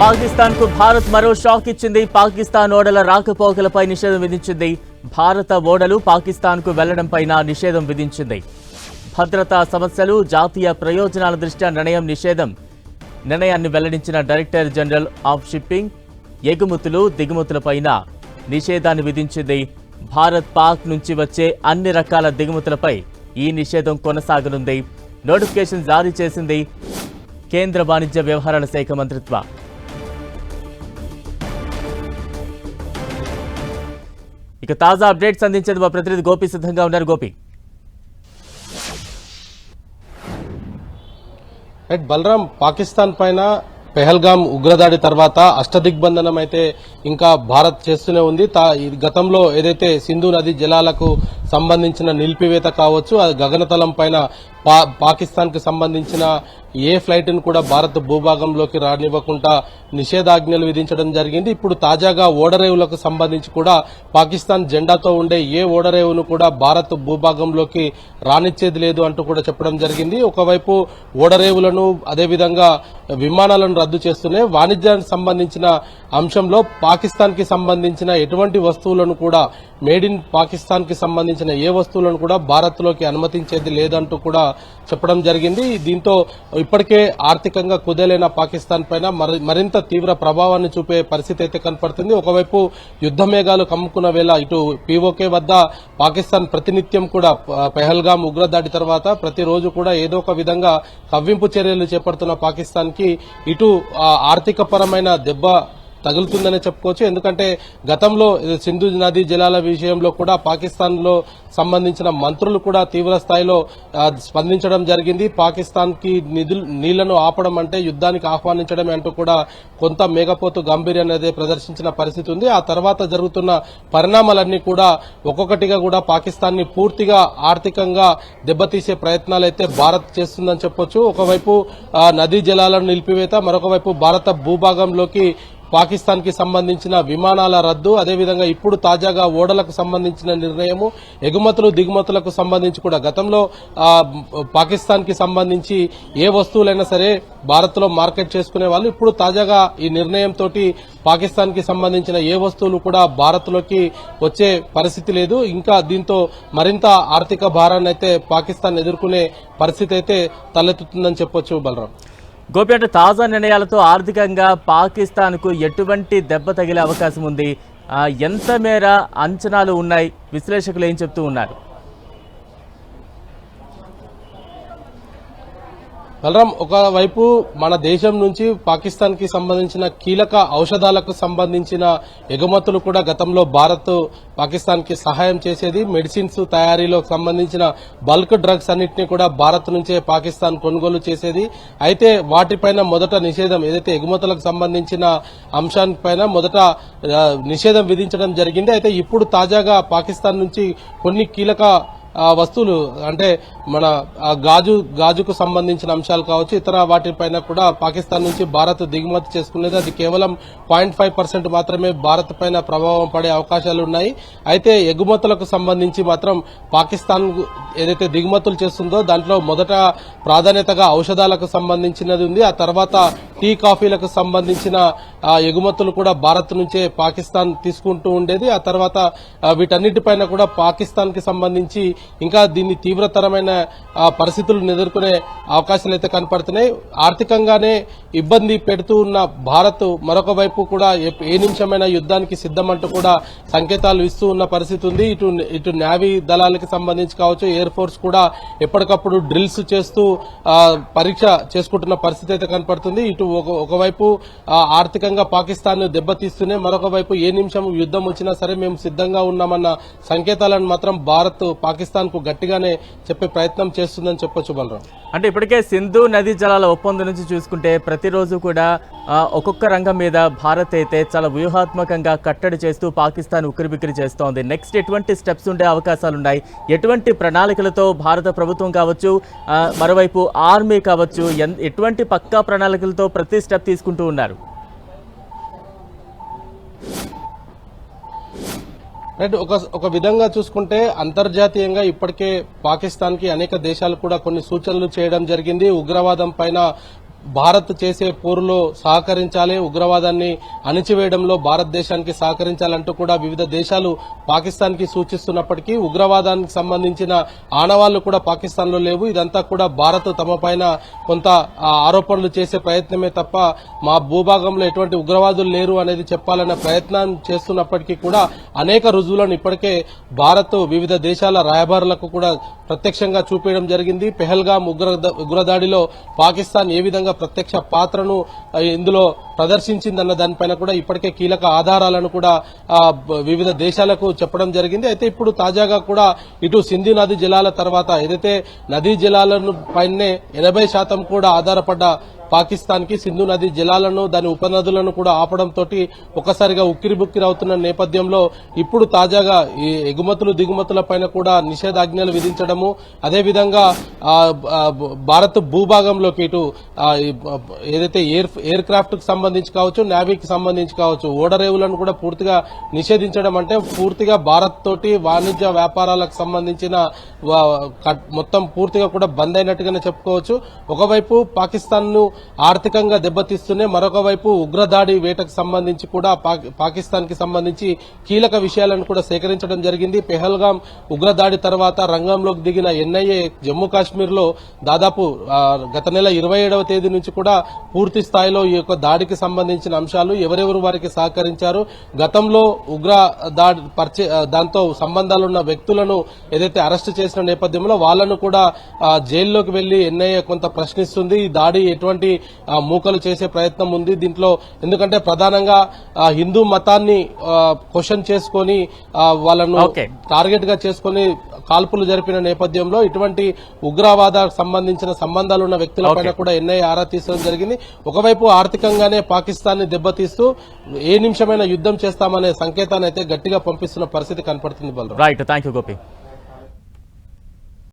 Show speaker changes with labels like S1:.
S1: పాకిస్తాన్కు భారత్ మరో షాక్ ఇచ్చింది. పాకిస్తాన్ ఓడల రాకపోకలపై నిషేధం విధించింది. భారత ఓడలు పాకిస్తాన్కు వెళ్ళడంపైన నిషేధం విధించింది. భద్రతా సమస్యలు జాతీయ ప్రయోజనాల దృష్ట్యా నిర్ణయం నిషేధం. నిర్ణయాన్ని వెల్లడించిన డైరెక్టర్ జనరల్ ఆఫ్ షిప్పింగ్ ఎగుమతులు దిగుమతులపైన నిషేధాన్ని విధించింది. భారత్ పాక్ నుంచి వచ్చే అన్ని రకాల దిగుమతులపై ఈ నిషేధం కొనసాగనుంది. నోటిఫికేషన్ జారీ చేసింది కేంద్ర వాణిజ్య వ్యవహారాల శాఖ మంత్రిత్వ. ఇక తాజా అప్డేట్స్ అందించేది మా ప్రతినిధి గోపి సిద్ధంగా ఉన్నారు. గోపి.
S2: రైట్ బలరాం పాకిస్తాన్ పైన పెహల్గామ్ ఉగ్రదాడి తర్వాత అష్టదిగ్బంధనం అయితే ఇంకా భారత్ చేస్తూనే ఉంది. గతంలో ఏదైతే సింధు నది జలాలకు సంబంధించిన నిలిపివేత కావచ్చు అది గగనతలం పైన పా పాకిస్తాన్కి సంబంధించిన ఏ ఫ్లైట్ను కూడా భారత్ భూభాగంలోకి రానివ్వకుండా నిషేధాజ్ఞలు విధించడం జరిగింది. ఇప్పుడు తాజాగా ఓడరేవులకు సంబంధించి కూడా పాకిస్తాన్ జెండాతో ఉండే ఏ ఓడరేవును కూడా భారత్ భూభాగంలోకి రానిచ్చేది లేదు అంటూ కూడా చెప్పడం జరిగింది. ఒకవైపు ఓడరేవులను అదేవిధంగా విమానాలను రద్దు చేస్తూనే వాణిజ్యానికి సంబంధించిన అంశంలో పాకిస్తాన్కి సంబంధించిన ఎటువంటి వస్తువులను కూడా మేడ్ ఇన్ పాకిస్తాన్కి సంబంధించిన ఏ వస్తువులను కూడా భారత్లోకి అనుమతించేది లేదంటూ కూడా చెప్పడం జరిగింది. దీంతో ఇప్పటికే ఆర్థికంగా కుదేలైన పాకిస్తాన్ పైన మరింత తీవ్ర ప్రభావాన్ని చూపే పరిస్థితి అయితే కనపడుతుంది. ఒకవైపు యుద్ధ మేఘాలు కమ్ముకున్న వేళ ఇటు పీఓకే వద్ద పాకిస్తాన్ ప్రతినిత్యం కూడా ప- పెహల్గాం ఉగ్రదాడి తర్వాత ప్రతిరోజు కూడా ఏదో ఒక విధంగా కవ్వింపు చర్యలు చేపడుతున్న పాకిస్తాన్కి ఇటు ఆర్థిక పరమైన దెబ్బ తగులుతుందనే చెప్పుకోవచ్చు. ఎందుకంటే గతంలో సింధు నదీ జలాల విషయంలో కూడా పాకిస్తాన్లో సంబంధించిన మంత్రులు కూడా తీవ్ర స్థాయిలో స్పందించడం జరిగింది. పాకిస్తాన్కి నిధులు నీళ్ళను ఆపడం అంటే యుద్ధానికి ఆహ్వానించడమే అంటూ కూడా కొంత మేఘపోతు గాంభీర్యాన్ని అనేది ప్రదర్శించిన పరిస్థితి ఉంది. ఆ తర్వాత జరుగుతున్న పరిణామాలన్నీ కూడా ఒక్కొక్కటిగా కూడా పాకిస్తాన్ని పూర్తిగా ఆర్థికంగా దెబ్బతీసే ప్రయత్నాలు అయితే భారత్ చేస్తుందని చెప్పొచ్చు. ఒకవైపు నదీ జలాలను నిలిపివేత మరొక వైపు భారత భూభాగంలోకి పాకిస్తాన్కి సంబంధించిన విమానాల రద్దు అదేవిధంగా ఇప్పుడు తాజాగా ఓడలకు సంబంధించిన నిర్ణయము ఎగుమతులు దిగుమతులకు సంబంధించి కూడా గతంలో పాకిస్తాన్కి పాకిస్తాన్కి సంబంధించి ఏ వస్తువులైనా సరే భారత్లో మార్కెట్ చేసుకునే వాళ్ళు ఇప్పుడు తాజాగా ఈ నిర్ణయంతో పాకిస్తాన్కి పాకిస్తాన్కి సంబంధించిన ఏ వస్తువులు కూడా భారత్లోకి వచ్చే పరిస్థితి లేదు. ఇంకా దీంతో మరింత ఆర్థిక భారాన్ని అయితే పాకిస్తాన్ ఎదుర్కొనే పరిస్థితి అయితే తలెత్తుతుందని చెప్పొచ్చు బలరాం.
S1: గోపి తాజా నిర్ణయాలతో ఆర్థికంగా పాకిస్తాన్కు ఎటువంటి దెబ్బ తగిలే అవకాశం ఉంది. ఆ, ఎంత మేర అంచనాలు ఉన్నాయి? విశ్లేషకులు ఏం చెప్తూ ఉన్నారు?
S2: బలరాం ఒకవైపు మన దేశం నుంచి పాకిస్తాన్కి సంబంధించిన కీలక ఔషధాలకు సంబంధించిన ఎగుమతులు కూడా గతంలో భారత్ పాకిస్తాన్కి సహాయం చేసేది. మెడిసిన్స్ తయారీలో సంబంధించిన బల్క్ డ్రగ్స్ అన్నింటినీ కూడా భారత్ నుంచే పాకిస్తాన్ కొనుగోలు చేసేది. అయితే వాటిపైన మొదట నిషేధం ఏదైతే ఎగుమతులకు సంబంధించిన అంశానిపైన మొదట నిషేధం విధించడం జరిగింది. అయితే ఇప్పుడు తాజాగా పాకిస్తాన్ నుంచి కొన్ని కీలక వస్తువులు అంటే మన గాజు గాజుకు సంబంధించిన అంశాలు కావచ్చు ఇతర వాటిపైన కూడా పాకిస్తాన్ నుంచి భారత్ దిగుమతి చేసుకునేది. అది కేవలం పాయింట్ ఫైవ్ పర్సెంట్ మాత్రమే భారత్ పైన ప్రభావం పడే అవకాశాలు ఉన్నాయి. అయితే ఎగుమతులకు సంబంధించి మాత్రం పాకిస్తాన్ ఏదైతే దిగుమతులు చేస్తుందో దాంట్లో మొదట ప్రాధాన్యతగా ఔషధాలకు సంబంధించినది ఉంది. ఆ తర్వాత టీ కాఫీలకు సంబంధించిన ఎగుమతులు కూడా భారత్ నుంచే పాకిస్తాన్ తీసుకుంటూ ఉండేది. ఆ తర్వాత వీటన్నిటిపైన కూడా పాకిస్తాన్కి సంబంధించి ఇంకా దీన్ని తీవ్రతరమైన పరిస్థితులు పరిస్థితులను ఎదుర్కొనే అవకాశాలు అయితే కనపడుతున్నాయి. ఆర్థికంగానే ఇబ్బంది పెడుతూ ఉన్న భారత్ మరొక వైపు కూడా ఏ- నిమిషమైన యుద్ధానికి సిద్ధమంటూ కూడా సంకేతాలు ఇస్తూ ఉన్న పరిస్థితి ఉంది. ఇటు ఇటు నేవీ దళాలకు సంబంధించి కావచ్చు ఎయిర్ ఫోర్స్ కూడా ఎప్పటికప్పుడు డ్రిల్స్ చేస్తూ పరీక్ష చేసుకుంటున్న పరిస్థితి అయితే కనపడుతుంది. ఇటు ఒక- ఒకవైపు ఆర్థికంగా పాకిస్తాన్ దెబ్బతీస్తూనే మరొక వైపు ఏ నిమిషం యుద్ధం వచ్చినా సరే మేము సిద్ధంగా ఉన్నామన్న సంకేతాలను మాత్రం భారత్ పాకిస్తాన్కు గట్టిగానే చెప్పే ప్రయత్నం చేస్తుందని చెప్పొచ్చు బలరాం.
S1: అంటే ఇప్పటికే సింధు నదీ జలాల ఒప్పందం నుంచి చూసుకుంటే ప్రతిరోజు కూడా ఒక్కొక్క రంగం మీద భారత్ అయితే చాలా వ్యూహాత్మకంగా కట్టడి చేస్తూ పాకిస్తాన్ ఉక్కిరిబిక్కిరి చేస్తోంది. నెక్స్ట్ ఎటువంటి స్టెప్స్ ఉండే అవకాశాలున్నాయి? ఎటువంటి ప్రణాళికలతో భారత ప్రభుత్వం కావచ్చు మరోవైపు ఆర్మీ కావచ్చు ఎన్- ఎటువంటి పక్కా ప్రణాళికలతో ప్రతి స్టెప్ తీసుకుంటూ ఉన్నారు.
S2: రైట్ ఒక ఒక విధంగా చూసుకుంటే అంతర్జాతీయంగా ఇప్పటికే పాకిస్తాన్కి అనేక దేశాలు కూడా కొన్ని సూచనలు చేయడం జరిగింది. ఉగ్రవాదం పైన భారత్ చేసే పోరులో సహకరించాలి ఉగ్రవాదాన్ని అణిచివేయడంలో భారతదేశానికి సహకరించాలంటూ కూడా వివిధ దేశాలు పాకిస్తాన్కి సూచిస్తున్నప్పటికీ ఉగ్రవాదానికి సంబంధించిన ఆనవాళ్ళు కూడా పాకిస్తాన్లో లేవు. ఇదంతా కూడా భారత్ తమ పైన కొంత ఆరోపణలు చేసే ప్రయత్నమే తప్ప మా భూభాగంలో ఎటువంటి ఉగ్రవాదులు లేరు అనేది చెప్పాలన్న ప్రయత్నం చేస్తున్నప్పటికీ కూడా అనేక రుజువులను ఇప్పటికే భారత్ వివిధ దేశాల రాయబారులకు కూడా ప్రత్యక్షంగా చూపించడం జరిగింది. పెహల్గాం ఉగ్ర ఉగ్రదాడిలో పాకిస్తాన్ ఏ విధంగా ప్రత్యక్ష పాత్రను ఇందులో ప్రదర్శించిందన్న దానిపైన కూడా ఇప్పటికే కీలక ఆధారాలను కూడా వివిధ దేశాలకు చెప్పడం జరిగింది. అయితే ఇప్పుడు తాజాగా కూడా ఇటు సింధు నది జలాల తర్వాత ఏదైతే నదీ జలాలను పైనే ఎనభై శాతం కూడా ఆధారపడ్డ పాకిస్తాన్కి సింధు నది జలాలను దాని ఉపనదులను కూడా ఆపడంతో ఒకసారిగా ఉక్కిరి బుక్కిరి అవుతున్న నేపథ్యంలో ఇప్పుడు తాజాగా ఈ ఎగుమతులు దిగుమతుల పైన కూడా నిషేధాజ్ఞలు విధించడము అదేవిధంగా భారత్ భూభాగంలోకి ఇటు ఏదైతే ఎయిర్ ఎయిర్ క్రాఫ్ట్కు సంబంధించి కావచ్చు నావీకి సంబంధించి కావచ్చు ఓడరేవులను కూడా పూర్తిగా నిషేధించడం అంటే పూర్తిగా భారత్ తోటి వాణిజ్య వ్యాపారాలకు సంబంధించిన మొత్తం పూర్తిగా కూడా బంద్ అయినట్టుగానే చెప్పుకోవచ్చు. ఒకవైపు పాకిస్తాన్ను ఆర్థికంగా దెబ్బతీస్తూనే మరొక వైపు ఉగ్రదాడి వేటకు సంబంధించి కూడా పాకిస్తాన్కి సంబంధించి కీలక విషయాలను కూడా సేకరించడం జరిగింది. పెహల్గాం ఉగ్రదాడి తర్వాత రంగంలోకి దిగిన ఎన్ఐఏ జమ్మూ కాశ్మీర్లో దాదాపు గత నెల ఇరవై ఏడవ తేదీ నుంచి కూడా పూర్తి స్థాయిలో ఈ యొక్క దాడికి సంబంధించిన అంశాలు ఎవరెవరు వారికి సహకరించారు గతంలో ఉగ్ర దాడి పరిచయ ఆ, దాంతో సంబంధాలున్న వ్యక్తులను ఏదైతే అరెస్ట్ చేసిన నేపథ్యంలో వాళ్ళను కూడా జైల్లోకి వెళ్ళి ఎన్ఐఏ కొంత ప్రశ్నిస్తుంది. ఈ దాడి ఎటువంటి మూకలు చేసే ప్రయత్నం ఉంది దీంట్లో. ఎందుకంటే ప్రధానంగా హిందూ మతాన్ని క్వశ్చన్ చేసుకొని వాళ్ళను. టార్గెట్గా చేసుకొని కాల్పులు జరిపిన నేపథ్యంలో ఇటువంటి ఉగ్రవాద సంబంధించిన సంబంధాలు ఉన్న వ్యక్తులపైన కూడా ఎన్ఐఏ ఆరా తీసడం జరిగింది. ఒకవైపు ఆర్థికంగానే పాకిస్తాన్ని దెబ్బతీస్తూ ఏ నిమిషమైనా యుద్ధం చేస్తామనే సంకేతాన్ని అయితే గట్టిగా పంపిస్తున్న పరిస్థితి కనపడుతుంది Balaram.
S1: Right thank you Gopi